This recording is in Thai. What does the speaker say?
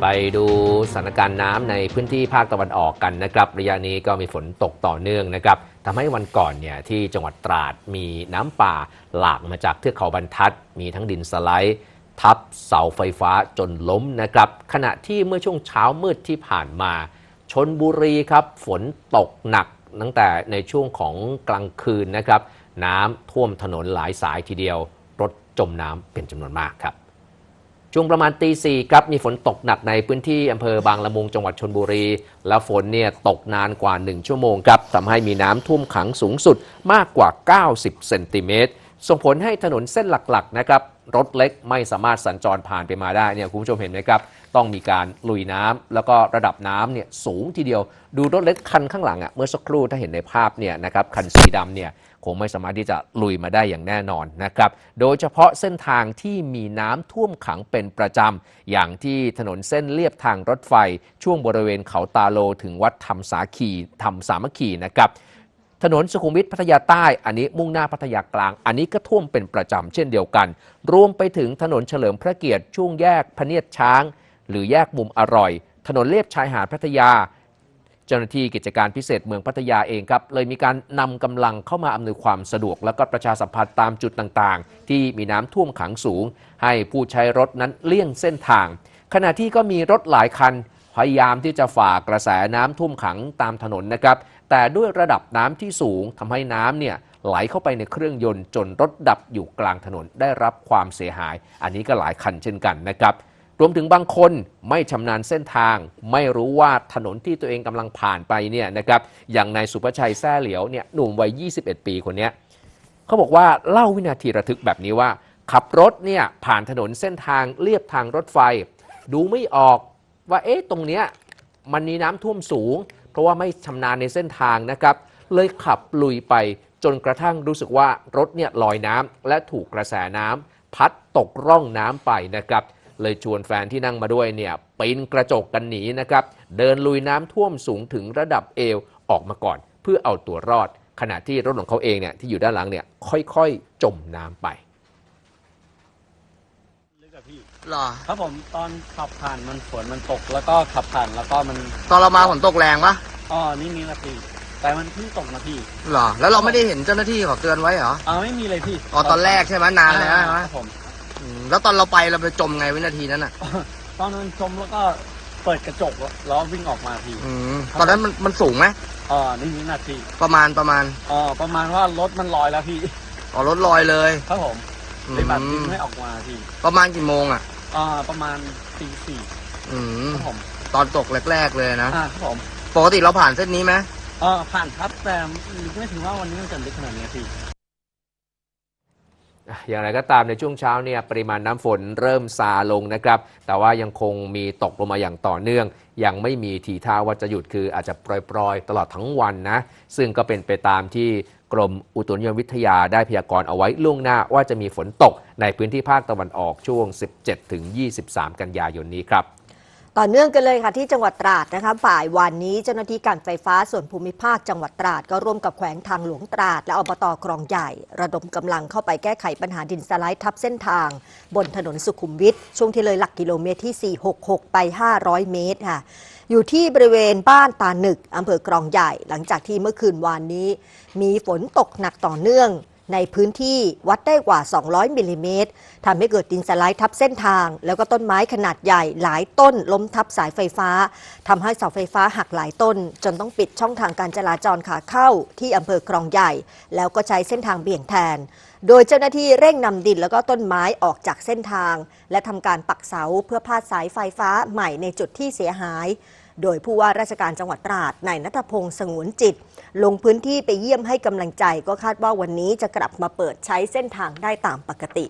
ไปดูสถานการณ์น้ำในพื้นที่ภาคตะวันออกกันนะครับระยะนี้ก็มีฝนตกต่อเนื่องนะครับทำให้วันก่อนเนี่ยที่จังหวัดตราดมีน้ำป่าหลากมาจากเทือกเขาบรรทัด มีทั้งดินสไลด์ทับเสาไฟฟ้าจนล้มนะครับ ขณะที่เมื่อช่วงเช้ามืดที่ผ่านมาชนบุรีครับ ฝนตกหนักตั้งแต่ในช่วงของกลางคืนนะครับ น้ำท่วมถนนหลายสายทีเดียว รถจมน้ำเป็นจำนวนมากครับ ช่วงประมาณตีสี่ครับมีฝนตกหนักในพื้นที่อำเภอบางละมุงจังหวัดชนบุรี แล้วฝนเนี่ยตกนานกว่า 1 ชั่วโมงครับทำให้มีน้ำท่วมขังสูงสุดมากกว่า 90 เซนติเมตร ส่งผลให้ถนนเส้นหลักๆนะครับรถเล็กไม่สามารถสัญจรผ่านไปมาได้เนี่ยคุณผู้ชมเห็นไหมครับ ต้องมีการลุยน้ำแล้วก็ระดับน้ำเนี่ยสูงทีเดียว ดูรถเล็กคันข้างหลังอะ่ะเมื่อสักครู่ถ้าเห็นในภาพเนี่ยนะครับคันสีดำเนี่ย คงไม่สามารถที่จะลุยมาได้อย่างแน่นอนนะครับ โดยเฉพาะเส้นทางที่มีน้ำท่วมขังเป็นประจำ อย่างที่ถนนเส้นเลียบทางรถไฟ ช่วงบริเวณเขาตาโลถึงวัดธรรมสาคีธรรมสามัคคีนะครับถนนสุขุมวิทพัทยาใต้ อันนี้มุ่งหน้าพัทยากลาง อันนี้ก็ท่วมเป็นประจำเช่นเดียวกัน รวมไปถึงถนนเฉลิมพระเกียรติช่วงแยกพเนียดช้าง หรือแยกมุมอร่อย ถนนเลียบชายหาดพัทยา เจ้าหน้าที่กิจการพิเศษเมืองพัทยาเองครับเลยมีการนำกำลังเข้ามาอำนวยความสะดวก แล้วก็ประชาสัมพันธ์ตามจุดต่างๆ ที่มีน้ำท่วมขังสูง ให้ผู้ใช้รถนั้นเลี่ยงเส้นทาง ขณะที่ก็มีรถหลายคัน พยายามที่จะฝ่ากระแสน้ำท่วมขังตามถนนนะครับแต่ด้วยระดับน้ำที่สูงทำให้น้ำเนี่ยไหลเข้าไปในเครื่องยนต์จนรถดับอยู่กลางถนนได้รับความเสียหาย อันนี้ก็หลายคันเช่นกันนะครับ รวมถึงบางคนไม่ชำนาญเส้นทาง ไม่รู้ว่าถนนที่ตัวเองกำลังผ่านไปเนี่ยนะครับอย่างนายสุภชัยแซ่เหลียวเนี่ยหนุ่มวัย 21 ปีคนนี้เขาบอกว่าเล่าวินาทีระทึกแบบนี้ว่า ขับรถเนี่ยผ่านถนนเส้นทางเลียบทางรถไฟ ดูไม่ออกว่าเอ๊ะตรงเนี้ยมันมีน้ำท่วมสูง เพราะว่าไม่ชำนาญในเส้นทางนะครับ เลยขับลุยไปจนกระทั่งรู้สึกว่ารถเนี่ยลอยน้ำและถูกกระแสน้ำพัดตกร่องน้ำไปนะครับ เลยชวนแฟนที่นั่งมาด้วยเนี่ยปีนกระจกกันหนีนะครับ เดินลุยน้ำท่วมสูงถึงระดับเอวออกมาก่อน เพื่อเอาตัวรอด ขณะที่รถของเขาเองเนี่ยที่อยู่ด้านหลังเนี่ยค่อยๆ จมน้ำไปลึกอะพี่เหรอครับผมตอนขับผ่านมันฝนมันตกแล้วก็ขับผ่านแล้วก็มันตอนเรามาฝนตกแรงปะอ๋อนี่นี่นะพี่แต่มันเพิ่งตกนะพี่เหรอแล้วเราไม่ได้เห็นเจ้าหน้าที่เขาเตือนไว้เหรออ๋อไม่มีเลยพี่อ๋อตอนแรกใช่ไหมนานแล้วใช่ไหมครับผม อืมแล้วตอนเราไปเราไปจมไงวินาทีนั้นอะ ตอนนั้นจมแล้วก็เปิดกระจกแล้ววิ่งออกมาพี่อืมตอนนั้นมันมันสูงไหมอ๋อนี่นี่นะพี่ประมาณประมาณอ๋อประมาณว่ารถมันลอยแล้วพี่อ๋อรถลอยเลยครับผมอืเลยแบบวิ่งมไม่ออกมาพี่ประมาณกี่โมงอะ อ่าประมาณตีสี่อืมครับผมตอนตกแรก ๆ เลยนะอ่าครับผมปกติเราผ่านเส้นนี้ไหมอ่าผ่านครับแต่ไม่ถึงว่าวันนี้มันจะลึกขนาดนี้พี่ อย่างไรก็ตามในช่วงเช้าเนี่ยปริมาณน้ำฝนเริ่มซาลงนะครับ แต่ว่ายังคงมีตกลงมาอย่างต่อเนื่อง ยังไม่มีทีท่าว่าจะหยุดคืออาจจะปล่อยๆ ตลอดทั้งวันนะ ซึ่งก็เป็นไปตามที่กรมอุตุนิยมวิทยาได้พยากรณ์เอาไว้ล่วงหน้าว่าจะมีฝนตกในพื้นที่ภาคตะวันออกช่วง 17-23 กันยายนนี้ครับ ต่อเนื่องกันเลยค่ะที่จังหวัดตราดนะคะบ่ายวันนี้เจ้าหน้าที่การไฟฟ้าส่วนภูมิภาคจังหวัดตราด ก็ร่วมกับแขวงทางหลวงตราด และอบตคลองใหญ่ ระดมกำลังเข้าไปแก้ไขปัญหาดินสไลด์ทับเส้นทาง บนถนนสุขุมวิทช่วงที่เลยหลักกิโลเมตรที่ 466 ไป 500 เมตรค่ะอยู่ที่บริเวณบ้านตาหนึกอำเภอคลองใหญ่ หลังจากที่เมื่อคืนวานนี้ มีฝนตกหนักต่อเนื่อง ในพื้นที่วัดได้กว่า 200มิลลิเมตรทำให้เกิดดินสไลด์ทับเส้นทาง แล้วก็ต้นไม้ขนาดใหญ่หลายต้นล้มทับสายไฟฟ้าทำให้เสาไฟฟ้าหักหลายต้น จนต้องปิดช่องทางการจราจรขาเข้าที่อำเภอคลองใหญ่ แล้วก็ใช้เส้นทางเบี่ยงแทน โดยเจ้าหน้าที่เร่งนำดินแล้วก็ต้นไม้ออกจากเส้นทาง และทำการปักเสาเพื่อพาดสายไฟฟ้าใหม่ในจุดที่เสียหาย โดยผู้ว่าราชการจังหวัดตราดนายนัทพงศ์สงวนจิต ลงพื้นที่ไปเยี่ยมให้กำลังใจ ก็คาดว่าวันนี้จะกลับมาเปิดใช้เส้นทางได้ตามปกติ